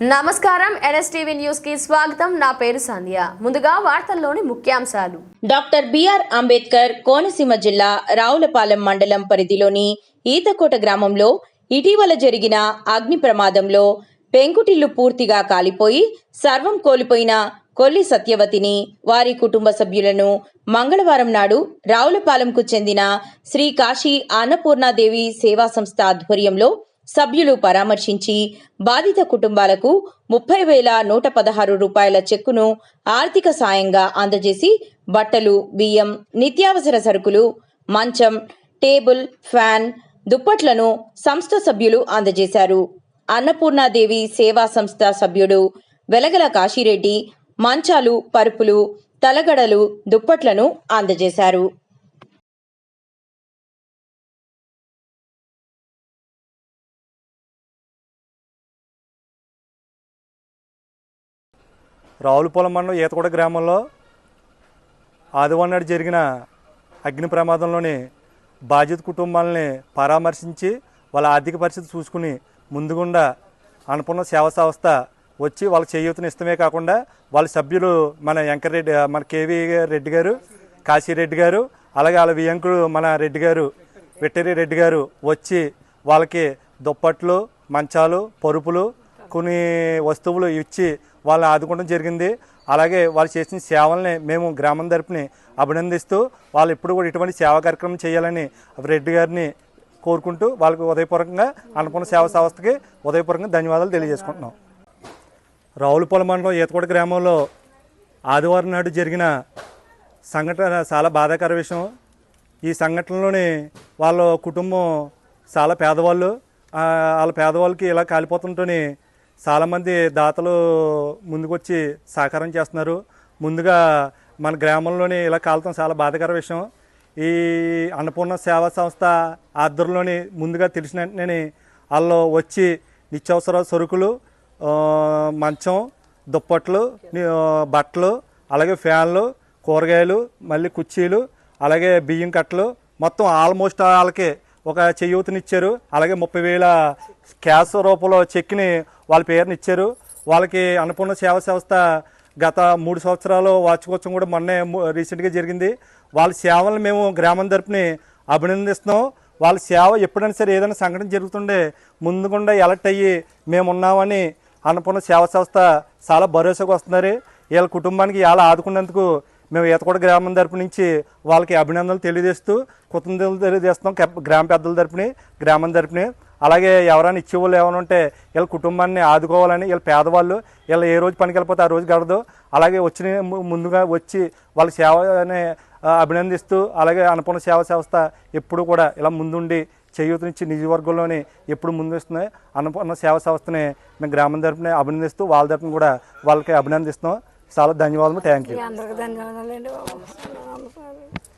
నమస్కారం ఎన్ఎస్టీవీ న్యూస్కి స్వాగతం. నా పేరు సంధ్య. ముందుగా వార్తల్లోని ముఖ్యాంశాలు. డాక్టర్ బిఆర్ అంబేద్కర్ కోనసీమ జిల్లా రావులపాలెం మండలం పరిధిలోని ఈతకోట గ్రామంలో ఇటీవల జరిగిన అగ్ని ప్రమాదంలో పెంకుటిల్లు పూర్తిగా కాలిపోయి సర్వం కోల్పోయిన కొల్లి సత్యవతిని వారి కుటుంబ సభ్యులను మంగళవారం నాడు రావులపాలెంకు చెందిన శ్రీ కాశీ అన్నపూర్ణాదేవి సేవా సంస్థ ఆధ్వర్యంలో సభ్యులు పరామర్శించి బాధిత కుటుంబాలకు ముప్పై వేల నూట పదహారు రూపాయల చెక్కును ఆర్థిక సాయంగా అందజేసి బట్టలు బియ్యం నిత్యావసర సరుకులు మంచం టేబుల్ ఫ్యాన్ దుప్పట్లను సంస్థ సభ్యులు అందజేశారు. అన్నపూర్ణాదేవి సేవా సంస్థ సభ్యుడు వెలగల కాశీరెడ్డి మంచాలు పరుపులు తలగడలు దుప్పట్లను అందజేశారు. రావులపాలెం మండలం ఈతగూడ గ్రామంలో ఆదివారం నాడు జరిగిన అగ్ని ప్రమాదంలోని బాధిత కుటుంబాలని పరామర్శించి వాళ్ళ ఆర్థిక పరిస్థితి చూసుకుని ముందుగుండా అనుపూర్ణ సేవా సంస్థ వచ్చి వాళ్ళ చేయూతను ఇష్టమే కాకుండా వాళ్ళ సభ్యులు మన వెంకరెడ్డి మన కేవీ రెడ్డి గారు కాశీరెడ్డి గారు అలాగే వాళ్ళ వియంకుడు మన రెడ్డి గారు వెట్టరి రెడ్డి గారు వచ్చి వాళ్ళకి దుప్పట్లు మంచాలు పరుపులు కొన్ని వస్తువులు ఇచ్చి వాళ్ళని ఆదుకోవడం జరిగింది. అలాగే వాళ్ళు చేసిన సేవల్ని మేము గ్రామం తరపుని అభినందిస్తూ వాళ్ళు ఎప్పుడు కూడా ఇటువంటి సేవా కార్యక్రమం చేయాలని రెడ్డి గారిని కోరుకుంటూ వాళ్ళకి ఉదయపూర్వకంగా అన్నపూర్ణ సేవా సంస్థకి ఉదయపూర్వకంగా ధన్యవాదాలు తెలియజేసుకుంటున్నాం. రావులపాలెం మండలం ఈతకోట గ్రామంలో ఆదివారం నాడు జరిగిన సంఘటన చాలా బాధాకర విషయం. ఈ సంఘటనలోని వాళ్ళ కుటుంబం చాలా పేదవాళ్ళు. వాళ్ళ పేదవాళ్ళకి ఇలా కాలిపోతుంటేనే చాలామంది దాతలు ముందుకొచ్చి సహకారం చేస్తున్నారు. ముందుగా మన గ్రామంలోని ఇలా కాలతం చాలా బాధకర విషయం. ఈ అన్నపూర్ణ సేవా సంస్థ ఆధ్వర్యంలోని ముందుగా తెలిసిన వెంటనే వాళ్ళు వచ్చి నిత్యావసర సరుకులు మంచం దుప్పట్లు బట్టలు అలాగే ఫ్యాన్లు కూరగాయలు మళ్ళీ కుర్చీలు అలాగే బియ్యం కట్టలు మొత్తం ఆల్మోస్ట్ వాళ్ళకి ఒక చేయూతనిచ్చారు. అలాగే ముప్పై వేల క్యాష్ రూపంలో చెక్ని వాళ్ళ పేరుని ఇచ్చారు వాళ్ళకి అన్నపూర్ణ సేవా సంస్థ గత మూడు సంవత్సరాలు వార్షికోత్సవం కూడా మొన్నే రీసెంట్గా జరిగింది. వాళ్ళ సేవలను మేము గ్రామం తరపుని అభినందిస్తున్నాం. వాళ్ళ సేవ ఎప్పుడైనా సరే ఏదైనా సంఘటన జరుగుతుండే ముందుగుండా ఎలర్ట్ అయ్యి మేము ఉన్నామని అన్నపూర్ణ సేవా సంస్థ చాలా భరోసాగా వస్తున్నారు. వీళ్ళ కుటుంబానికి ఇలా ఆదుకున్నందుకు మేము ఈతకోట గ్రామం తరపు నుంచి వాళ్ళకి అభినందనలు తెలియజేస్తూ కృతజ్ఞతలు తెలియజేస్తున్నాం గ్రామ పెద్దల తరపుని గ్రామం తరపుని. అలాగే ఎవరైనా ఇచ్చేవాళ్ళు ఏమైనా ఉంటే వీళ్ళ కుటుంబాన్ని ఆదుకోవాలని వీళ్ళ పేదవాళ్ళు వీళ్ళు ఏ రోజు పనికి వెళ్ళిపోతే ఆ రోజు గడదు అలాగే వచ్చిన ముందుగా వచ్చి వాళ్ళ సేవని అభినందిస్తూ అలాగే అన్నపూర్ణ సేవా సంస్థ ఎప్పుడు కూడా ఇలా ముందుండి చేయూత నుంచి నియోజకవర్గంలోని ఎప్పుడు ముందు ఇస్తున్నాయి అన్నపూర్ణ సేవా సంస్థని మేము గ్రామం తరపున అభినందిస్తూ వాళ్ళ తరపున కూడా వాళ్ళకి అభినందిస్తున్నాం. చాలా ధన్యవాదాలు థ్యాంక్ యూ అందరికి ధన్యవాదాలండి బాబు.